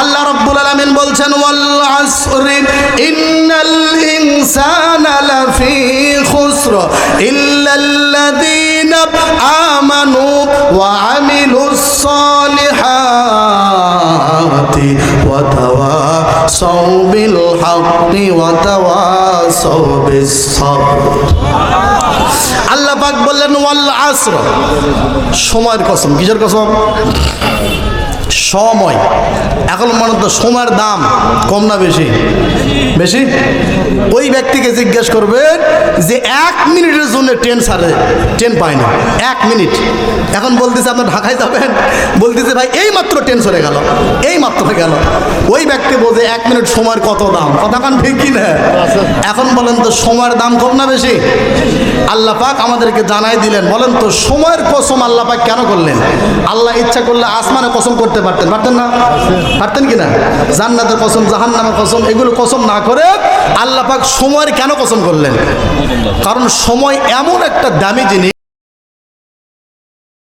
আল্লাহ রাব্বুল আলামিন বলছেন ইন্নাল ইনসানা লাফি খুসর ইল্লাল্লাযীনা আমানু ওয়া আমিলুস ওয়া তাওয়াসাউ বিল হাক্কি ওয়া তাওয়াসাউ বিস সাবর. আল্লাহ পাক বললেন, ওয়াল আসর, সময়ের কসম, কিসের কসম? সময়। এখন মানুষ তো সময়ের দাম কম না বেশি। বেশি? ওই ব্যক্তিকে জিজ্ঞেস করবেন যে এক মিনিটের জন্য ট্রেন সারে ট্রেন পায় না। এক মিনিট। এখন বলতেছে আপনার ঢাকায় যাবেন? বলতেছে, ভাই এই মাত্র ট্রেন সরে গেল এই মাত্র গেল। ওই ব্যক্তি বলছে, এক মিনিট সময়ের কত দাম? কথাখান ঠিক কি না এখন বলেন তো, সময়ের দাম কম না বেশি? আল্লাহ পাক আমাদেরকে জানাই দিলেন, বলেন তো, সময়ের কসম আল্লাহ পাক কেন করলেন? আল্লাহ ইচ্ছা করলে আসমানে কসম করতে পারতেন পারতেন না? পারতেন কি না জান্নাতের কসম, জাহান্নামের কসম, এগুলো কসম না করে আল্লাহ পাক সময়ের কেন কসম করলেন? কারণ সময় এমন একটা দামি জিনিস